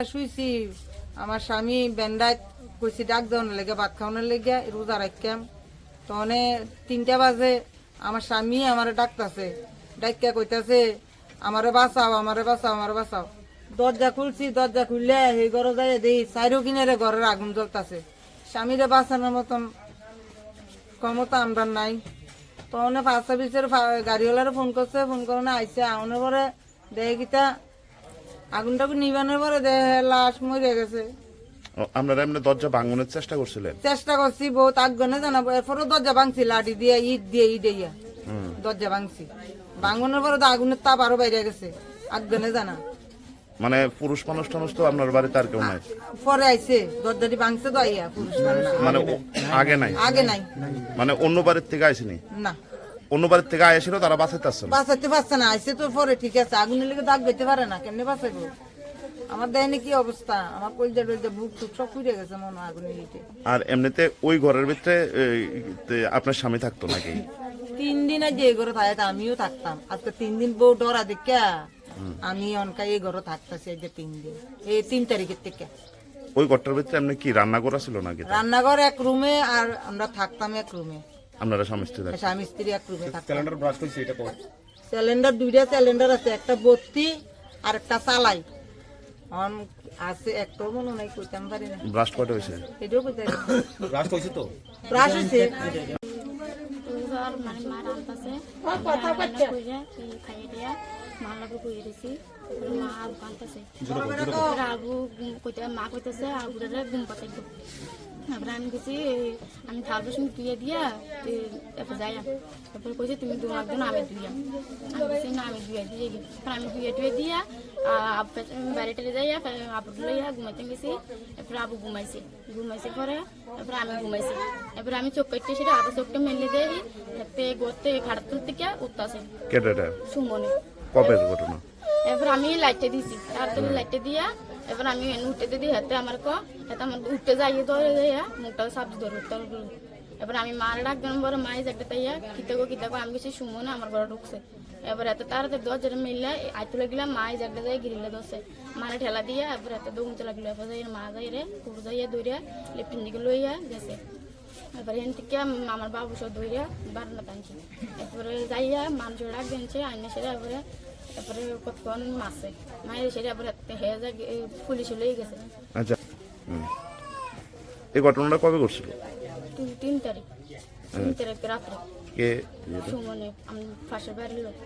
শুইছি। আমার স্বামী বেন্ডায় কইছি, ডাক দেওয়ার লেগে, ভাত খাওয়ানোর লেগে, রোজা রাখাম তখন তিনটা বাজে, আমার স্বামী আমারে ডাকতাছে। ডাকিয়া কইতাছে, আমারে বাঁচাও আমারে বাঁচাও আমারে বাঁচাও। দরজা খুলছি, দরজা খুললে সেই ঘরে যাই দেই চাইরো কিনারে ঘরের আগুন জ্বলতাছে। স্বামীরে বাঁচানোর মতন ক্ষমতা আমরা নাই। তখন ফায়ার সার্ভিসের গাড়িওয়ালারে ফোন করছে, ফোন করে আইসে আউনের পরে দেখে আগুনটাকে নিবানোর পরে দেখে লাশ মরে গেছে। আপনারা এমনি দরজা ভাঙনের চেষ্টা করছিলেন? চেষ্টা করছি বহুত আগুনে জানাব। এরপরও দরজা ভাঙছি লাঠি দিয়ে ইট দিয়ে ইট দিয়া। দরজা ভাঙছি। ভাঙনের পরে আগুনের তাপ আরও বাইরে গেছে আগুনে জানা। মানে পুরুষ মানুষ টানুষ তো আপনার বাড়িতে আর কেউ নাই? পরে আইছে দরজাটি ভাঙছে তো আইয়া পুরুষ মানে আগে নাই? আগে নাই। মানে অন্য বাড়ির থেকে আইসিনি না। অন্য বাড়ির থেকে আইসিল তারা বাঁচাইতে আসছে না। বাঁচাতে পারছে না আইসে তো পরে ঠিক আছে। আগুনের লেগে দাগ বেতে পারে না কেমনে বাঁচাইবো? আমার দেয়নি কি অবস্থা? আমার কলজা টলজা বুক টুক সব ফুটে গেছে মনে আগুনের ইটে আর এমনিতে ওই ঘরের ভিতরে আপনার স্বামী থাকতো নাকি? তিন দিন আজ এই ঘরে থাকে আমিও থাকতাম। আজকে তিন দিন বউ ডরা দেখা। আমি অনকা এই ঘরে থাকতেছি এই যে তিন দিন। এই তিন তারিখের থেকে। ওই ঘরটার ভিতরে এমনি কি রান্না করা ছিল নাকি? রান্নাঘর এক রুমে আর আমরা থাকতাম এক রুমে। আপনারা স্বামী স্ত্রী থাকতেন? স্বামী স্ত্রী এক রুমে থাকতাম ক্যালেন্ডার ব্রাশ করছি এটা কর। সিলিন্ডার দুইটা সিলিন্ডার আছে একটা বত্তি আর একটা চালাই। অন আছে একটা মনে নাই কইতাম পারি না। ব্রাশ কয়টা হয়েছে এটাও কইতে ব্রাশ করছি তো? ব্রাশ মানে মা খাইয়ে দিয়া কইয়ে দিছি। কইতে কইতেছে আবুরে গুম পাতাই দো তারপরে আমি গেছি আমি থাল বাসন ধুয়ে দিয়া তুই এরপর যাই তারপরে কইছে তুমি দু মাস দিন আমি ধুইয়া আমি বলছি না আমি ধুয়ে দিয়ে গেছি। তারপর আমি ধুয়ে টুয়ে দিয়া আবু বাইরে টেরে যাইয়া আবু লইয়া ঘুমাইতে গেছি। এরপর আবু ঘুমাইছে। ঘুমাইছে পরে এরপর আমি ঘুমাইছি। এরপর আমি চোখ কাটতে সেটা আবার চোখটা মেলে দেখি এতে গোতে খাড়াতুল থেকে উঠতেছে। কেটে এটা সুমনে। কবে ঘটনা? এরপর আমি লাইটটা দিছি। তাড়াতাড়ি লাইটটা দিয়া এবার আমি উঠতে দিই হাতে আমার ক, হাতে আমার উঠতে যাইয়ে ধরে যাইয়া মুখটা সাপ ধরে হবে। এবার আমি মার ডাকবেন বড় মাই যাকে তাইয়া কিতে গো কিতে গো, আমি কিছু শুনব না, আমার ঘরে ঢুকছে। এবার এত তাড়াতাড়ি দরজাটা মিললে আইতুলে গেলাম মাই যাকে যাই গিরিলে দশে মারে ঠেলা দিয়া, এবার এত দৌড় চলা গেল এবার যাই মা যাই রে, কুকুর যাইয়া দৌড়িয়া লেফটিন দিকে লইয়া গেছে। এবার এখান থেকে আমার বাবু সব দৌড়িয়া বারান্দা টানছি। এরপরে যাইয়া মানুষ ডাক দিনছে, আইনে সেটা এবারে তারপরে কতক্ষণ মাসে মায়ের সেটা আবার হয়ে যায় পুলিশ লই গেছে। আচ্ছা। এই ঘটনাটা কবে ঘটছিল? তিন তারিখ। তিন তারিখ রাত্রে। কে সুমনে আমি ফাঁসের বাড়ির লোক।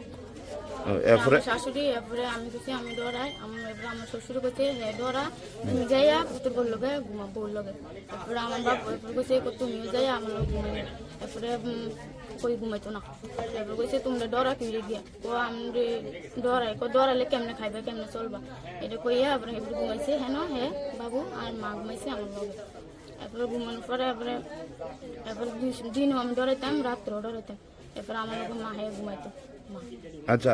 এরপরে? আমার শাশুড়ি এরপরে আমি কিছু আমি ডরাই আমি এরপরে আমার শ্বশুর কাছে হ্যাঁ ডরা তুমি যাইয়া পুতুর বলল গে ঘুমা বউর লগে। এরপরে আমার বাপ এরপরে কইছে "কো তুমিও যাই আমার ঘুমাই এরপরে কই ঘুমাইতো না? এরপরে কইছে তোমরা ডরা কিনে গিয়া ও আমি ডরাই কো ডরালে কেমনে খাইবে কেমনে চলবা? এটা কইয়া এরপরে এরপরে ঘুমাইছে। হ্যাঁ না হ্যাঁ বাবু আর মা ঘুমাইছে আমার লগে। এরপরে ঘুমানোর পরে এরপরে এরপরে দিনও আমি ডরাইতাম রাত্রেও ডরাইতাম এরপরে আমার এখন মা হয়ে ঘুমাইতো। মা। আচ্ছা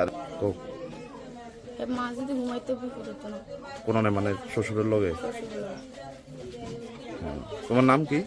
এ মা যদি ঘুমাইতে বিপদ হতো না? কোন মানে শ্বশুরের লগে? শ্বশুর তোমার নাম কি?